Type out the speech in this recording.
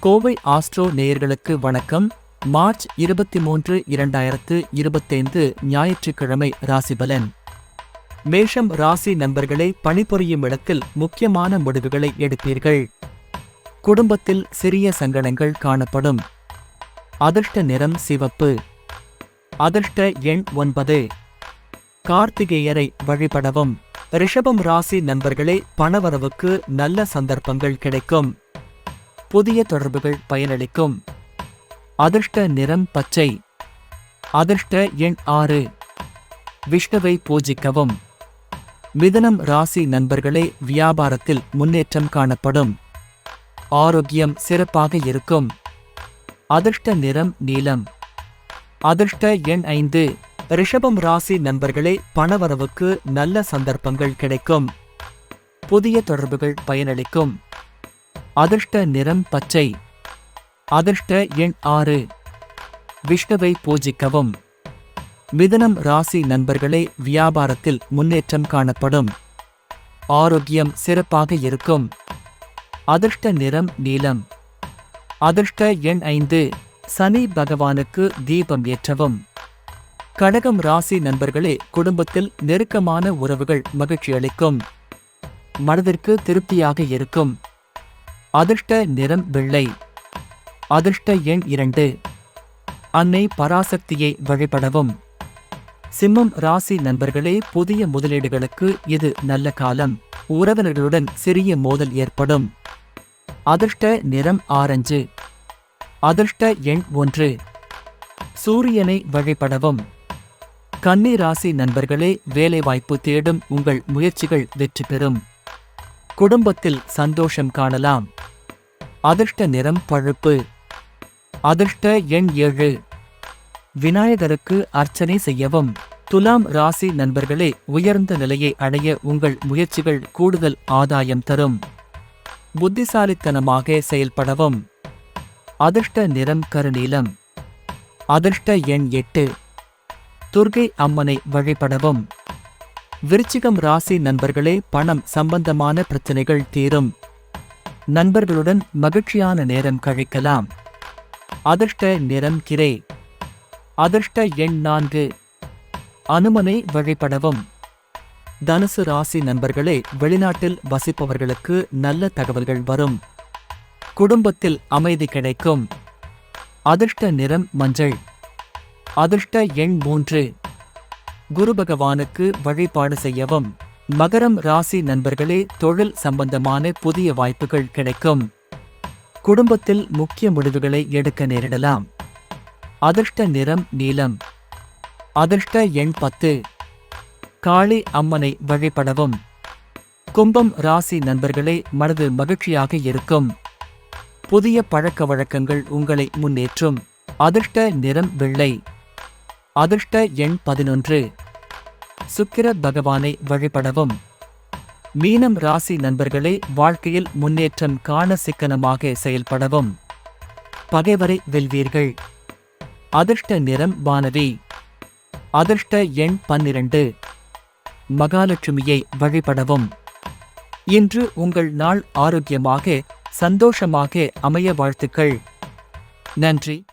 Kovai astro நேயர்களுக்கு வணக்கம். March இருபத்தி மூன்று இரண்டாயிரத்து இருபத்தைந்து ஞாயிற்றுக்கிழமை ராசிபலன் மேஷம் ராசி நண்பர்களை பணிபுரியும் இடத்தில் முக்கியமான முடிவுகளை எடுப்பீர்கள். குடும்பத்தில் சிறிய சங்கடங்கள் காணப்படும். அதிர்ஷ்ட நிறம் சிவப்பு. அதிர்ஷ்ட எண் ஒன்பது. கார்த்திகேயரை வழிபடவும். ரிஷபம் ராசி நண்பர்களே பணவரவுக்கு நல்ல சந்தர்ப்பங்கள் கிடைக்கும். புதிய தொடர்புகள் பயனளிக்கும். அதிர்ஷ்ட நிறம் பச்சை. அதிர்ஷ்ட எண் ஆறு. விஷ்ணுவை பூஜிக்கவும். மிதனம் ராசி நண்பர்களே வியாபாரத்தில் முன்னேற்றம் காணப்படும். ஆரோக்கியம் சிறப்பாக இருக்கும். அதிர்ஷ்ட நிறம் நீலம். அதிர்ஷ்ட எண் ஐந்து. ரிஷபம் ராசி நண்பர்களே பணவரவுக்கு நல்ல சந்தர்ப்பங்கள் கிடைக்கும். புதிய தொடர்புகள் பயனளிக்கும். அதிர்ஷ்ட நிறம் பச்சை. அதிர்ஷ்ட எண் ஆறு. விஷ்ணுவை பூஜிக்கவும். மிதனம் ராசி நண்பர்களே வியாபாரத்தில் முன்னேற்றம் காணப்படும். ஆரோக்கியம் சிறப்பாக இருக்கும். அதிர்ஷ்ட நிறம் நீலம். அதிர்ஷ்ட எண் ஐந்து. சனி பகவானுக்கு தீபம் ஏற்றவும். கடகம் ராசி நண்பர்களே குடும்பத்தில் நெருக்கமான உறவுகள் மகிழ்ச்சியளிக்கும் மனதிற்கு திருப்தியாக இருக்கும். அதிர்ஷ்ட நிறம் வெள்ளை. அதிர்ஷ்ட எண் இரண்டு. அன்னை பராசக்தியை வழிபடவும். சிம்மம் ராசி நண்பர்களே புதிய முதலீடுகளுக்கு இது நல்ல காலம். உறவினர்களுடன் சிறிய மோதல் ஏற்படும். அதிர்ஷ்ட நிறம் ஆரஞ்சு. அதிர்ஷ்ட எண் ஒன்று. சூரியனை வழிபடவும். கன்னி ராசி நண்பர்களே வேலைவாய்ப்பு தேடும் உங்கள் முயற்சிகள் வெற்றி பெறும். குடும்பத்தில் சந்தோஷம் காணலாம். அதிர்ஷ்ட நிறம் பழுப்பு. அதிர்ஷ்ட எண் ஏழு. விநாயகருக்கு அர்ச்சனை செய்யவும். துலாம் ராசி நண்பர்களே உயர்ந்த நிலையை அடைய உங்கள் முயற்சிகள் கூடுதல் ஆதாயம் தரும். புத்திசாலித்தனமாக செயல்படவும். அதிர்ஷ்ட நிறம் கருநீலம். அதிர்ஷ்ட எண் எட்டு. துர்கை அம்மனை வழிபடவும். விருச்சிகம் ராசி நண்பர்களே பணம் சம்பந்தமான பிரச்சனைகள் தீரும். நண்பர்களுடன் மகிழ்ச்சியான நேரம் கழிக்கலாம். அதிர்ஷ்ட நிறம் கிரே. அதிர்ஷ்ட எண் நான்கு. அனுமனை வழிபடவும். தனுசு ராசி நண்பர்களே வெளிநாட்டில் வசிப்பவர்களுக்கு நல்ல தகவல்கள் வரும். குடும்பத்தில் அமைதி கிடைக்கும். அதிர்ஷ்ட நிறம் மஞ்சள். அதிர்ஷ்ட எண் மூன்று. குரு பகவானுக்கு வழிபாடு செய்யவும் மகரம் ராசி நண்பர்களே தொழில் சம்பந்தமான புதிய வாய்ப்புகள் கிடைக்கும். குடும்பத்தில் முக்கிய முடிவுகளை எடுக்க நேரிடலாம். அதிர்ஷ்ட நிறம் நீலம். அதிர்ஷ்ட எண் பத்து. காளி அம்மனை வழிபடவும். கும்பம் ராசி நண்பர்களே மனது மகிழ்ச்சியாக இருக்கும். புதிய பழக்க வழக்கங்கள் உங்களை முன்னேற்றும். அதிர்ஷ்ட நிறம் வெள்ளை. அதிர்ஷ்ட எண் பதினொன்று. சுக்கிர பகவானை வழிபடவும். மீனம் ராசி நண்பர்களே வாழ்க்கையில் முன்னேற்றம் காண சிக்கனமாக செயல்படவும். பகைவரை வெல்வீர்கள். அதிர்ஷ்ட நிறம் வானவி அதிர்ஷ்ட எண் பன்னிரண்டு. மகாலட்சுமியை வழிபடவும். இன்று உங்கள் நாள் ஆரோக்கியமாக சந்தோஷமாக அமைய வாழ்த்துக்கள். நன்றி.